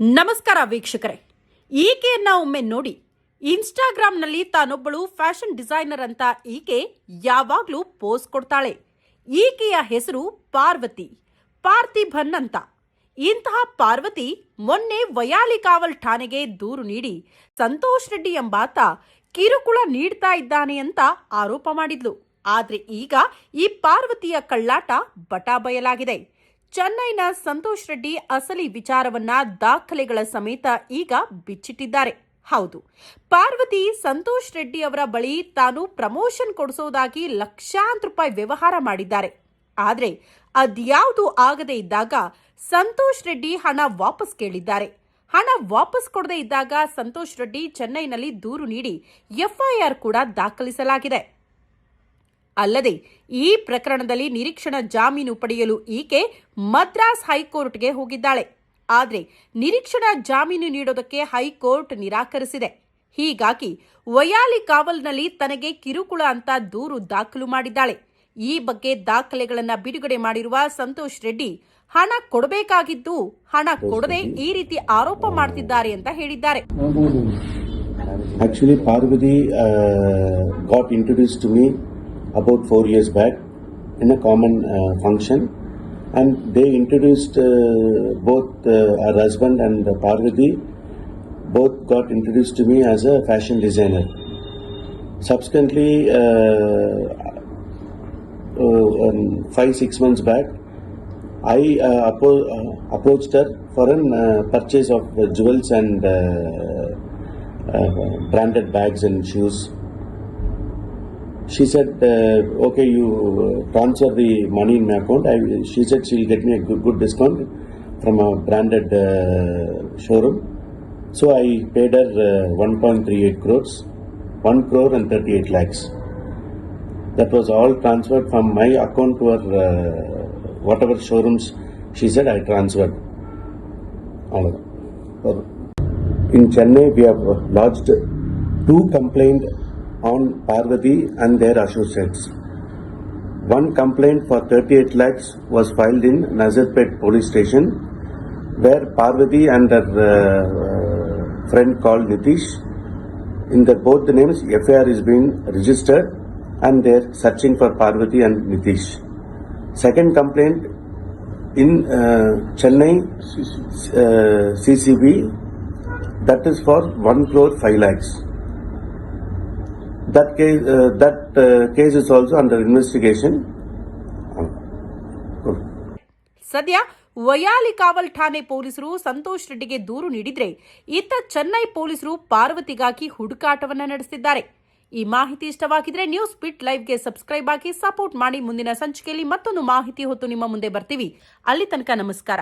ನಮಸ್ಕಾರ ವೀಕ್ಷಕರೇ. ಈಕೆಯನ್ನ ಒಮ್ಮೆ ನೋಡಿ. ಇನ್ಸ್ಟಾಗ್ರಾಮ್ನಲ್ಲಿ ತಾನೊಬ್ಬಳು ಫ್ಯಾಷನ್ ಡಿಸೈನರ್ ಅಂತ ಈಕೆ ಯಾವಾಗಲೂ ಪೋಸ್ ಕೊಡ್ತಾಳೆ. ಈಕೆಯ ಹೆಸರು ಪಾರ್ವತಿ ಪಾರ್ಥಿಭನ್ ಅಂತ. ಇಂತಹ ಪಾರ್ವತಿ ಮೊನ್ನೆ ವಯಾಲಿ ಕಾವಲ್ ಠಾಣೆಗೆ ದೂರು ನೀಡಿ ಸಂತೋಷ್ ರೆಡ್ಡಿ ಎಂಬಾತ ಕಿರುಕುಳ ನೀಡ್ತಾ ಇದ್ದಾನೆ ಅಂತ ಆರೋಪ ಮಾಡಿದ್ಲು. ಆದರೆ ಈಗ ಈ ಪಾರ್ವತಿಯ ಕಳ್ಳಾಟ ಬಟಾ ಬಯಲಾಗಿದೆ ಚೆನ್ನೈನ ಸಂತೋಷ್ ರೆಡ್ಡಿ ಅಸಲಿ ವಿಚಾರವನ್ನ ದಾಖಲೆಗಳ ಸಮೇತ ಈಗ ಬಿಚ್ಚಿಟ್ಟಿದ್ದಾರೆ. ಹೌದು, ಪಾರ್ವತಿ ಸಂತೋಷ್ ರೆಡ್ಡಿ ಅವರ ಬಳಿ ತಾನು ಪ್ರಮೋಷನ್ ಕೊಡಿಸೋದಾಗಿ ಲಕ್ಷಾಂತರ ರೂಪಾಯಿ ವ್ಯವಹಾರ ಮಾಡಿದ್ದಾರೆ. ಆದರೆ ಅದ್ಯಾವುದು ಆಗದೆ ಇದ್ದಾಗ ಸಂತೋಷ್ ರೆಡ್ಡಿ ಹಣ ವಾಪಸ್ ಕೇಳಿದ್ದಾರೆ. ಹಣ ವಾಪಸ್ ಕೊಡದೇ ಇದ್ದಾಗ ಸಂತೋಷ್ ರೆಡ್ಡಿ ಚೆನ್ನೈನಲ್ಲಿ ದೂರು ನೀಡಿ ಎಫ್ಐಆರ್ ಕೂಡ ದಾಖಲಿಸಲಾಗಿದೆ. ಅಲ್ಲದೆ ಈ ಪ್ರಕರಣದಲ್ಲಿ ನಿರೀಕ್ಷಣಾ ಜಾಮೀನು ಪಡೆಯಲು ಈಕೆ ಮದ್ರಾಸ್ ಹೈಕೋರ್ಟ್ಗೆ ಹೋಗಿದ್ದಾಳೆ. ಆದರೆ ನಿರೀಕ್ಷಣಾ ಜಾಮೀನು ನೀಡೋದಕ್ಕೆ ಹೈಕೋರ್ಟ್ ನಿರಾಕರಿಸಿದೆ. ಹೀಗಾಗಿ ವಯಾಲಿ ಕಾವಲ್ನಲ್ಲಿ ತನಗೆ ಕಿರುಕುಳ ಅಂತ ದೂರು ದಾಖಲು ಮಾಡಿದ್ದಾಳೆ. ಈ ಬಗ್ಗೆ ದಾಖಲೆಗಳನ್ನು ಬಿಡುಗಡೆ ಮಾಡಿರುವ ಸಂತೋಷ್ ರೆಡ್ಡಿ ಹಣ ಕೊಡಬೇಕಾಗಿದ್ದು ಹಣ ಕೊಡದೆ ಈ ರೀತಿ ಆರೋಪ ಮಾಡ್ತಿದ್ದಾರೆ ಅಂತ ಹೇಳಿದ್ದಾರೆ. Actually, Parvathi got got to me about four years back in a common uh, function, and they introduced uh, both uh, her husband and Parvati. Both got introduced to me as a fashion designer. Subsequently, uh, uh, um, five six months back, I uh, appo- uh, approached her for an uh, purchase of uh, jewels and uh, uh, branded bags and shoes. She said, uh, "Okay, you uh, transfer the money in my account." I, she said she'll get me a good, good discount from a branded uh, showroom. So I paid her uh, 1.38 crores, 1 crore and 38 lakhs. That was all transferred from my account to her, uh, whatever showrooms she said I transferred. All of. In Chennai, we have lodged two complaints on Parvati and their associates. One complaint for 38 lakhs was filed in Nazarpet police station, where Parvati and her uh, friend called Nitish, in the both the names, FIR is being registered, and they're searching for Parvati and Nitish. Second complaint in uh, Chennai uh, CCB, that is for 1 crore 5 lakhs. That case, uh, that uh, case is also under investigation. ಸದ್ಯ ವಯಾಲಿ ಕಾವಲ್ ಠಾಣೆ ಪೊಲೀಸರು ಸಂತೋಷ್ ರೆಡ್ಡಿಗೆ ದೂರು ನೀಡಿದ್ರೆ ಇತ್ತ ಚೆನ್ನೈ ಪೊಲೀಸರು ಪಾರ್ವತಿಗಾಗಿ ಹುಡುಕಾಟವನ್ನ ನಡೆಸಿದ್ದಾರೆ ಈ ಮಾಹಿತಿ ಇಷ್ಟವಾಗಿದ್ರೆ ನ್ಯೂಸ್ ಬಿಟ್ ಲೈವ್ಗೆ ಸಬ್ಸ್ಕ್ರೈಬ್ ಆಗಿ ಸಪೋರ್ಟ್ ಮಾಡಿ ಮುಂದಿನ ಸಂಚಿಕೆಯಲ್ಲಿ ಮತ್ತೊಂದು ಮಾಹಿತಿ ಹೊತ್ತು ನಿಮ್ಮ ಮುಂದೆ ಬರ್ತೀವಿ. ಅಲ್ಲಿ ತನಕ ನಮಸ್ಕಾರ.